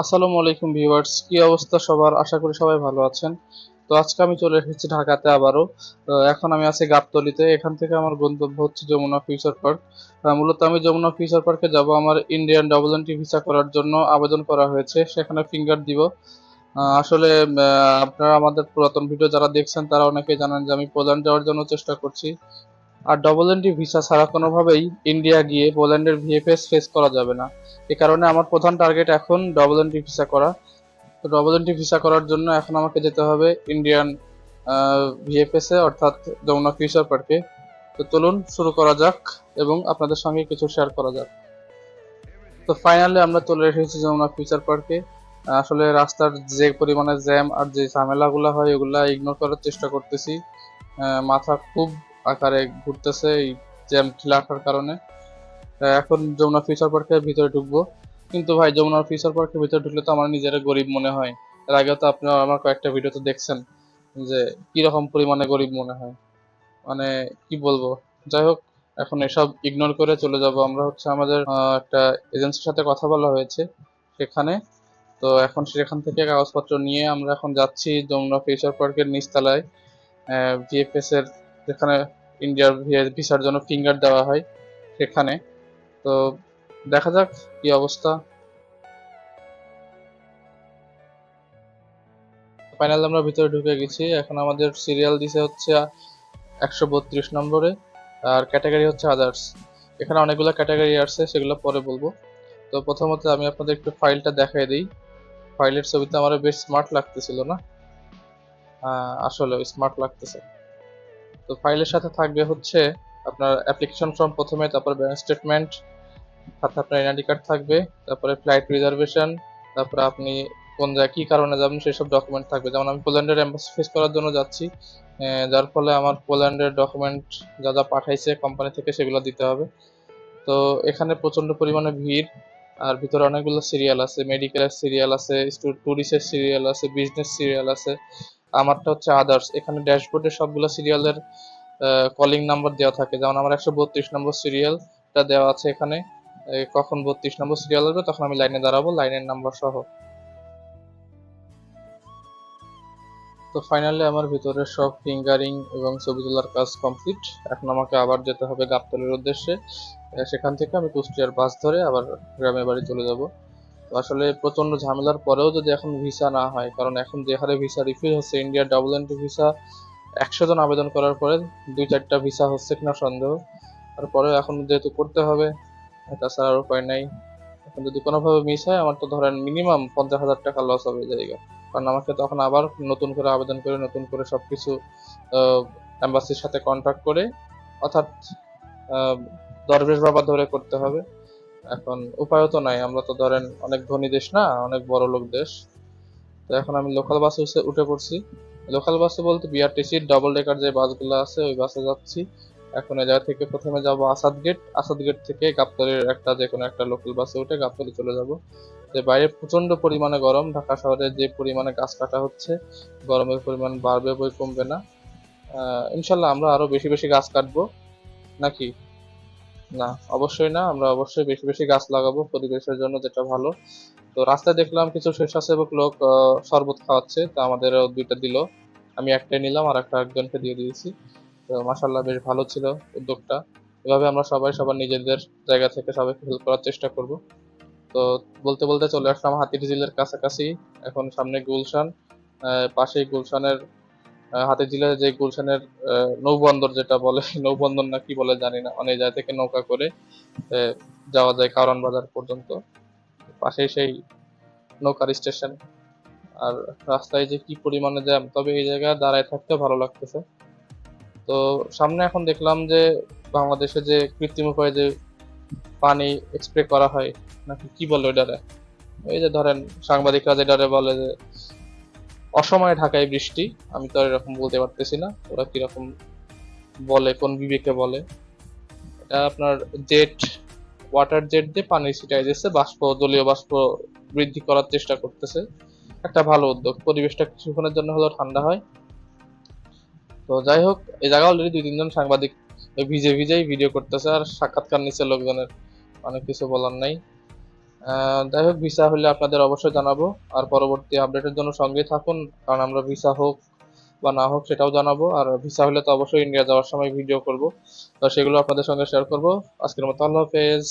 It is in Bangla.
আসসালামু আলাইকুম ভিউয়ার্স, কি অবস্থা সবার? আশা করি সবাই ভালো আছেন। তো আজকে আমি চলে এসেছি ঢাকাতে আবারও। এখন আমি আছি গাবতলিতে। এখান থেকে আমার গন্তব্য হচ্ছে যমুনা ফিউচার পার্ক। মূলত আমি যমুনা ফিউচার পার্কে যাব। আমার ইন্ডিয়ান ডবল এন্ট্রি ভিসা করার জন্য আবেদন করা হয়েছে। সেখানে ফিঙ্গার দিব। আসলে আপনারা আমাদের পুরাতন ভিডিও যারা দেখছেন, তারা অনেকেই জানেন যে আমি পোল্যান্ড যাওয়ার জন্য চেষ্টা করছি। আর ডবল এন্ট্রি ভিসা ছাড়া কোনোভাবেই ইন্ডিয়া গিয়ে পোল্যান্ডের ভিএফএস ফেস করা যাবে না। এ কারণে আমার প্রধান টার্গেট এখন ডবল এন্ট্রি ভিসা করা। তো ডবল এন্ট্রি ভিসা করার জন্য এখন আমাকে যেতে হবে ইন্ডিয়ান ভিএফএস অর্থাৎ যমুনা ফিউচার পার্কে তো চলুন শুরু করা যাক এবং আপনাদের সঙ্গে কিছু শেয়ার করা যাক। তো ফাইনালি আমরা চলে এসেছি যমুনা ফিউচার পার্কে আসলে রাস্তার যে পরিমাণে জ্যাম আর যে ঝামেলাগুলো হয়, এগুলা ইগনোর করার চেষ্টা করতেছি। মাথা খুব আকারে ঘুরতেছে এই জ্যাম রাখার কারণে। এখন যমুনা ফিউচার পার্কের ভিতরে ঢুকবো। কিন্তু ভাই, যমুনা ফিউচার পার্কের ভিতরে ঢুকলে তো আমার নিজের গরিব মনে হয়। এর আগেও তো আপনারা আমার কয়েকটা ভিডিওতে দেখছেন যে কি রকম পরিমাণে গরিব মনে হয়। মানে কি বলব? যাই হোক, এখন এসব ইগনোর করে চলে যাব। আমরা হচ্ছে আমাদের একটা এজেন্সির সাথে কথা বলা হয়েছে সেখানে। তো এখন সেখান থেকে কাগজপত্র নিয়ে আমরা এখন যাচ্ছি যমুনা ফিউচার পার্কের নিচতলায়। ভিএফএস এর যেখানে ইন্ডিয়ার ভিসার জন্য ফিঙ্গার দেওয়া হয়, সেখানে। তো দেখা যাক কি অবস্থা। ফাইনাল আমরা ভিতরে ঢুকে গেছি। এখন আমাদের সিরিয়াল দিছে হচ্ছে একশো বত্রিশ নম্বরে, আর ক্যাটাগরি হচ্ছে আদার্স এখানে অনেকগুলো ক্যাটাগরি আসছে, সেগুলো পরে বলব। তো প্রথমত আমি আপনাদের একটু ফাইলটা দেখাই দিই। ফাইলের ছবিতে আমার বেশ স্মার্ট লাগতেছিল না? আসলে স্মার্ট লাগতেছে। তো ফাইলের সাথে থাকবে হচ্ছে আপনার অ্যাপ্লিকেশন ফর্ম প্রথমে, তারপর ব্যাংক স্টেটমেন্ট সাথে আপনার এনআইডি কার্ড থাকবে, তারপরে ফ্লাইট রিজার্ভেশন তারপরে আপনি কোন জায়গায় কি কারণে যাবেন সেসব ডকুমেন্ট থাকবে। যেমন আমি পোল্যান্ডের এম্বাসি ফেস করার জন্য যাচ্ছি যার ফলে আমার পোল্যান্ডের ডকুমেন্ট যা যা পাঠাইছে কোম্পানি থেকে সেগুলো দিতে হবে। তো এখানে প্রচণ্ড পরিমাণে ভিড়, আর ভিতরে অনেকগুলো সিরিয়াল আছে মেডিকেলের সিরিয়াল আছে ট্যুরিস্টের সিরিয়াল আছে বিজনেস সিরিয়াল আছে আমারটা হচ্ছে আদার্স এখানে ড্যাশবোর্ডে সবগুলো সিরিয়ালের কলিং নাম্বার দেওয়া থাকে। যেমন আমার একশো বত্রিশ নম্বর সিরিয়ালটা দেওয়া আছে এখানে। কখন বত্রিশ নম্বর সিরিয়াল আসবে, তখন আমি লাইনে দাঁড়াবো লাইনের নাম্বার সহ। তো ফাইনালি আমার ভিতরে সব ফিঙ্গারিং এবং ছবি তোলার কাজ কমপ্লিট এখন আমাকে আবার যেতে হবে গাবতলির উদ্দেশ্যে। সেখান থেকে আমি কুষ্টিয়ার বাস ধরে আবার গ্রামের বাড়ি চলে যাব। তো আসলে প্রচণ্ড ঝামেলার পরেও যদি এখন ভিসা না হয়, কারণ এখন যে হারে ভিসা রিফিউজ হচ্ছে ইন্ডিয়ার ডাবল এন্ট্রি ভিসা একশো জন আবেদন করার পরে দুই চারটা ভিসা হচ্ছে কিনা সন্দেহ। তারপরে এখন যেহেতু করতে হবে, তাছাড়া আর উপায় নাই। এখন যদি কোনোভাবে মিস হয়, আমার তো ধরেন মিনিমাম পঞ্চাশ হাজার টাকা লস হবে জায়গা কারণ আমাকে তখন আবার নতুন করে আবেদন করে, নতুন করে সব কিছু এম্বাসির সাথে কন্ট্যাক্ট করে, অর্থাৎ দরবেশ বাবা ধরে করতে হবে। এখন উপায়ও তো নাই, আমরা তো ধরেন অনেক ধনী দেশ না, অনেক বড় লোক দেশ। তো এখন আমি লোকাল বাসে উঠে- পড়ছি। লোকাল বাসে বলতে বিআরটিসি ডাবল ডেকার যে বাসগুলো আছে, ওই বাসে যাচ্ছি। এখন এই জায়গা থেকে প্রথমে যাব আসাদ গেট আসাদ গেট থেকে গাবতলির একটা যে কোনো একটা লোকাল বাসে উঠে গাবতলি চলে যাব। যে বাইরে প্রচণ্ড পরিমাণে গরম, ঢাকা শহরে যে পরিমাণে গাছ কাটা হচ্ছে, গরমের পরিমাণ বাড়বে বই কমবে না। ইনশাল্লাহ আমরা আরও বেশি বেশি গাছ কাটবো। নাকি? না, অবশ্যই না, আমরা অবশ্যই বেশি বেশি গাছ লাগাবো পরিবেশের জন্য, যেটা ভালো। তো রাস্তায় দেখলাম কিছু স্বেচ্ছাসেবক লোক শরবত খাওয়াচ্ছে, তো আমাদের দুইটা দিল। আমি একটাই নিলাম, আর একটা একজনকে দিয়ে দিয়েছি। তো মাসাল্লাহ বেশ ভালো ছিল উদ্যোগটা। এভাবে আমরা সবাই সবার নিজেদের জায়গা থেকে সবাইকে হেল্প করার চেষ্টা করব। তো বলতে বলতে চলে আসলাম হাতির ঝিলের কাছাকাছি, এখন সামনে গুলশান। পাশেই গুলশানের হাতির ঝিলের যে গুলশানের নৌবন্দর যেটা বলে, নৌবন্দর না কি বলে জানি না, অনেক জায়গা থেকে নৌকা করে যাওয়া যায় কারণ বাজার পর্যন্ত। পাশেই সেই নৌকার স্টেশন। আর রাস্তায় যে কি পরিমাণে জ্যাম, তবে এই জায়গায় দাঁড়ায় থাকতে ভালো লাগতেছে। তো সামনে এখন দেখলাম যে বাংলাদেশে যে কৃত্রিম উপায়ে যে পানি স্প্রে করা হয়, নাকি কি বলে ওই ডারে এই যে ধরেন সাংবাদিকরা যেটারে বলে যে অসময়ে ঢাকায় বৃষ্টি, আমি তো আর এরকম বলতে পারতেছি না, ওরা কীরকম বলে, কোন বিবেকে বলে। আপনার জেট ওয়াটার জেট দিয়ে পানি ছিটাই দিচ্ছে বাষ্প, জলীয় বাষ্প বৃদ্ধি করার চেষ্টা করতেছে। একটা ভালো উদ্যোগ, পরিবেশটা কিছুক্ষণের জন্য হলেও ঠান্ডা হয়। তো যাই হোক, এই জায়গা অলরেডি দুই তিনজন সাংবাদিক ভিজে ভিজেই ভিডিও করতেছে, আর সাক্ষাৎকার নিচ্ছে লোকজনের, অনেক কিছু বলার নাই। যাই হোক ভিসা হলে আপনাদের অবশ্যই জানাব। আর পরবর্তী আপডেটের জন্য সঙ্গে থাকুন, কারণ আমরা ভিসা হোক বা না হোক সেটাও জানাব। আর ভিসা হলে তো অবশ্যই ইন্ডিয়া যাওয়ার সময় ভিডিও করব। তো সেগুলো আপনাদের সঙ্গে শেয়ার করব। আজকের মতো আল্লাহ হাফেজ।